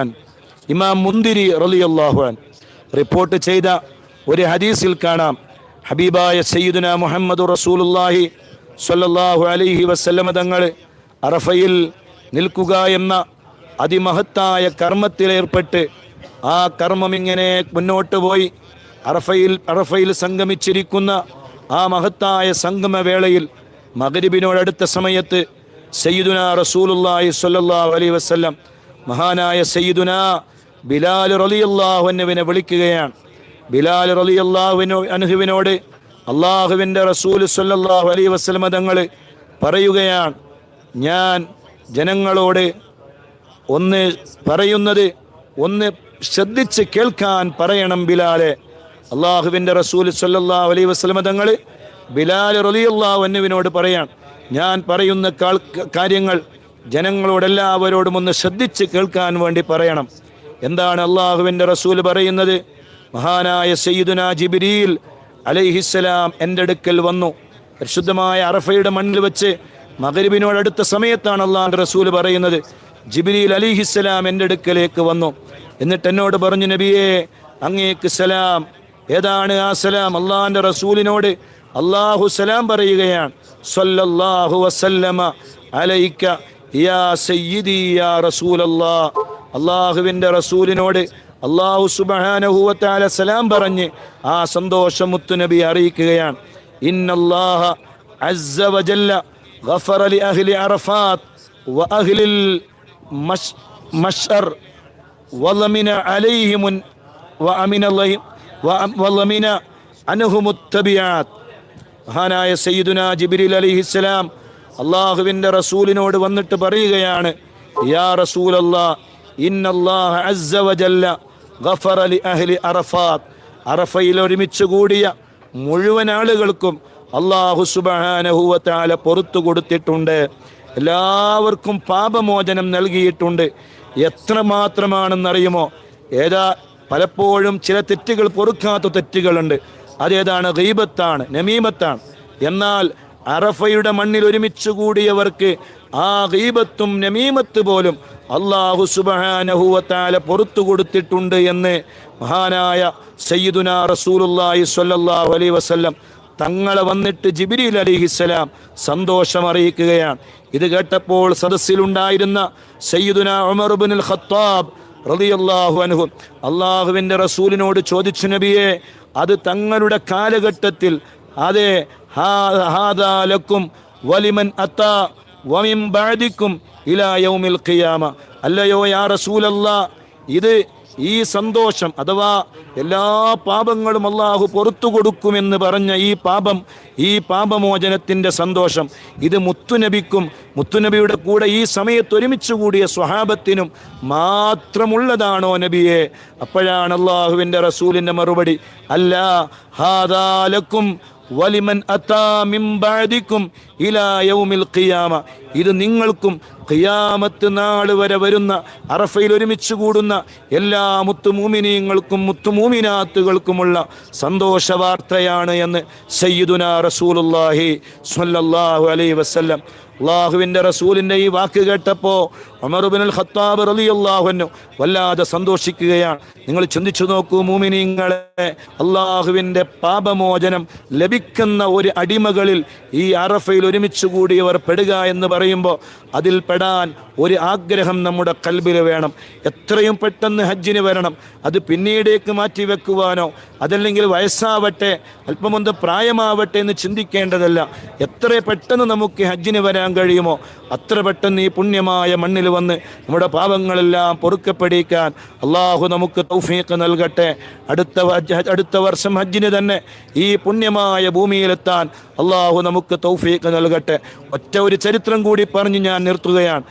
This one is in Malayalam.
അൻ ഇമാം മുന്തിരി റളിയല്ലാഹു അൻ റിപ്പോർട്ട് ചെയ്ത ഒരു ഹദീസിൽ കാണാം. ഹബീബായ സയ്യിദുന മുഹമ്മദ് റസൂലുള്ളാഹി സ്വല്ലല്ലാഹു അലൈഹി വസല്ലമ തങ്ങൾ അറഫയിൽ നിൽക്കുക എന്ന അതിമഹത്തായ കർമ്മത്തിലേർപ്പെട്ട് ആ കർമ്മം ഇങ്ങനെ മുന്നോട്ട് പോയി. അറഫയിൽ അറഫയിൽ സംഗമിച്ചിരിക്കുന്ന ആ മഹത്തായ സംഗമവേളയിൽ മകരിബിനോടടുത്ത സമയത്ത് സയ്യിദുന റസൂലുള്ളാഹി സല്ലല്ലാഹു അലൈഹി വസല്ലം മഹാനായ സയ്യിദുന ബിലാൽ റലിയല്ലാഹുവിനെ വിളിക്കുകയാണ്. ബിലാൽ റലിയല്ലാഹുവിനോ അനുഹുവിനോട് അള്ളാഹുവിന്റെ റസൂൽ സല്ലാഹു അലൈ വസല്ലം തങ്ങൾ പറയുകയാണ്. ഞാൻ ജനങ്ങളോട് ഒന്ന് പറയുന്നത് ഒന്ന് ശ്രദ്ധിച്ച് കേൾക്കാൻ പറയണം ബിലാലെ. അള്ളാഹുവിന്റെ റസൂൽ സല്ലല്ലാഹു അലൈ വസ്ലമ തങ്ങൾ ബിലാൽ റളിയല്ലാഹു അന്നുവിനോട് പറയാൻ ഞാൻ പറയുന്ന കാര്യങ്ങൾ ജനങ്ങളോടെല്ലാവരോടും ഒന്ന് ശ്രദ്ധിച്ച് കേൾക്കാൻ വേണ്ടി പറയണം. എന്താണ് അള്ളാഹുവിന്റെ റസൂൽ പറയുന്നത്? മഹാനായ സയ്യിദുന ജിബിരിയിൽ അലൈഹിസ്സലാം എന്റെ അടുക്കൽ വന്നു. പരിശുദ്ധമായ അറഫയുടെ മണ്ണിൽ വെച്ച് മകരിബിനോടടുത്ത സമയത്താണ് അള്ളാഹുന്റെ റസൂൽ പറയുന്നത്. ജിബിരിയിൽ അലിഹിസ്സലാം എന്റെ അടുക്കലേക്ക് വന്നു. എന്നിട്ട് എന്നോട് പറഞ്ഞു നബിയേ അങ്ങേക്ക് സലാം. ഏതാണ് ആ സലാം? അള്ളാഹിന്റെ റസൂലിനോട് അള്ളാഹു സലാം പറയുകയാണ്. സല്ലല്ലാഹു വസല്ലമ അലൈക്ക യാ സയ്യിദി യാ റസൂലല്ലാ. അള്ളാഹുവിന്റെ റസൂലിനോട് അള്ളാഹു സുബഹാനഹുവത്താല സലാം പറഞ്ഞ് ആ സന്തോഷം മുത്തുനബി അറിയിക്കുകയാണ്. ഇന്നല്ലാഹ അസ്സ വജല്ല ഗഫറ ലി അഹ്ലി അറഫാത്ത് വ അഹ്ലിൽ മഷ്അർ വലമിന അലൈഹിം വ അമിന വലമിന അനഹുമുത്തബിയാത്ത് മഹാനായ സയ്യിദുന ജിബിരിൽ അലിഹിസ്സലാം അള്ളാഹുവിന്റെ റസൂലിനോട് വന്നിട്ട് പറയുകയാണ് യാ റസൂൽ ഒരുമിച്ച് കൂടിയ മുഴുവൻ ആളുകൾക്കും അള്ളാഹു സുബാനഹുവത്താല പുറത്തു കൊടുത്തിട്ടുണ്ട്. എല്ലാവർക്കും പാപമോചനം നൽകിയിട്ടുണ്ട്. എത്ര മാത്രമാണെന്നറിയുമോ? ഏതാ പലപ്പോഴും ചില തെറ്റുകൾ പൊറുക്കാത്ത തെറ്റുകളുണ്ട്. അതേതാണ് ഗീബത്താണ് നമീമത്താണ്. എന്നാൽ അറഫയുടെ മണ്ണിൽ ഒരുമിച്ച് കൂടിയവർക്ക് ആ ഗീബത്തും നമീമത്ത് പോലും അള്ളാഹു സുബാനഹുവത്താല പുറത്തു കൊടുത്തിട്ടുണ്ട് എന്ന് മഹാനായ സയ്യിദുന റസൂലുല്ലാഹി സ്വല്ലല്ലാഹു അലൈ വസല്ലം തങ്ങളെ വന്നിട്ട് ജിബിരിൽ അലിഹിസ്സലാം സന്തോഷം അറിയിക്കുകയാണ്. ഇത് കേട്ടപ്പോൾ സദസ്സിലുണ്ടായിരുന്ന സയ്യിദുന ഉമർ ബിനുൽ ഖത്താബ് റളിയല്ലാഹു അൻഹു അള്ളാഹുവിന്റെ റസൂലിനോട് ചോദിച്ചു നബിയെ അത് തങ്ങളുടെ കാലഘട്ടത്തിൽ അതെ വലിമൻ അത്താ വമിൻ ബഅദിക്കും ഇലാ യൗമിൽ ഖിയാമ. അല്ലയോ യാ റസൂലല്ല ഇത് ഈ സന്തോഷം അഥവാ എല്ലാ പാപങ്ങളും അള്ളാഹു പുറത്തു കൊടുക്കുമെന്ന് പറഞ്ഞ ഈ പാപം ഈ പാപമോചനത്തിന്റെ സന്തോഷം ഇത് മുത്തുനബിക്കും മുത്തുനബിയുടെ കൂടെ ഈ സമയത്ത് ഒരുമിച്ച് കൂടിയ സ്വഹാബത്തിനും മാത്രമുള്ളതാണോ നബിയെ? അപ്പോഴാണ് അള്ളാഹുവിന്റെ റസൂലിന്റെ മറുപടി അല്ല ഹാദാലക്കും വലിമൻ അത്താ മിൻ ബഅദിക്കും ഇലാ യൗമിൽ ഖിയാമ ഇത് നിങ്ങൾക്കും ഖിയാമത്ത് നാൾ വരെ വരുന്ന അറഫയിൽ ഒരുമിച്ച് കൂടുന്ന എല്ലാ മുത്തുമൂമിനീങ്ങൾക്കും മുത്തുമൂമിനാത്തുകൾക്കുമുള്ള സന്തോഷ വാർത്തയാണ് എന്ന് സയ്യിദുന റസൂലുല്ലാഹി സ്വല്ലല്ലാഹു അലൈ വസല്ലം. അള്ളാഹുവിന്റെ റസൂലിന്റെ ഈ വാക്ക് കേട്ടപ്പോൾ ഉമറുബിൻ ഖത്താബ് അള്ളാഹുനു വല്ലാതെ സന്തോഷിക്കുകയാണ്. നിങ്ങൾ ചിന്തിച്ചു നോക്കൂ മൂമിനിങ്ങളെ അള്ളാഹുവിന്റെ പാപമോചനം ലഭിക്കുന്ന ഒരു അടിമകളിൽ ഈ അറഫയിൽ ഒരുമിച്ച് കൂടിയവർ പെടുക എന്ന് പറയുമ്പോൾ അതിൽ പെടാൻ ഒരു ആഗ്രഹം നമ്മുടെ കൽബിൽ വേണം. എത്രയും പെട്ടെന്ന് ഹജ്ജിന് വരണം. അത് പിന്നീടേക്ക് മാറ്റി വെക്കുവാനോ അതല്ലെങ്കിൽ വയസ്സാവട്ടെ അല്പമൊന്ന് പ്രായമാവട്ടെ എന്ന് ചിന്തിക്കേണ്ടതല്ല. എത്ര പെട്ടെന്ന് നമുക്ക് ഹജ്ജിന് വരാൻ കഴിയുമോ അത്ര പെട്ടെന്ന് ഈ പുണ്യമായ മണ്ണിൽ വന്ന് നമ്മുടെ പാപങ്ങളെല്ലാം പൊറുക്കപ്പെടിക്കാൻ അള്ളാഹു നമുക്ക് തൗഫീഖ് നൽകട്ടെ. അടുത്ത അടുത്ത വർഷം ഹജ്ജിന് തന്നെ ഈ പുണ്യമായ ഭൂമിയിലെത്താൻ അള്ളാഹു നമുക്ക് തൗഫീഖ് നൽകട്ടെ. ഒറ്റ ഒരു ചരിത്രം കൂടി പറഞ്ഞ് ഞാൻ നിർത്തുകയാണ്.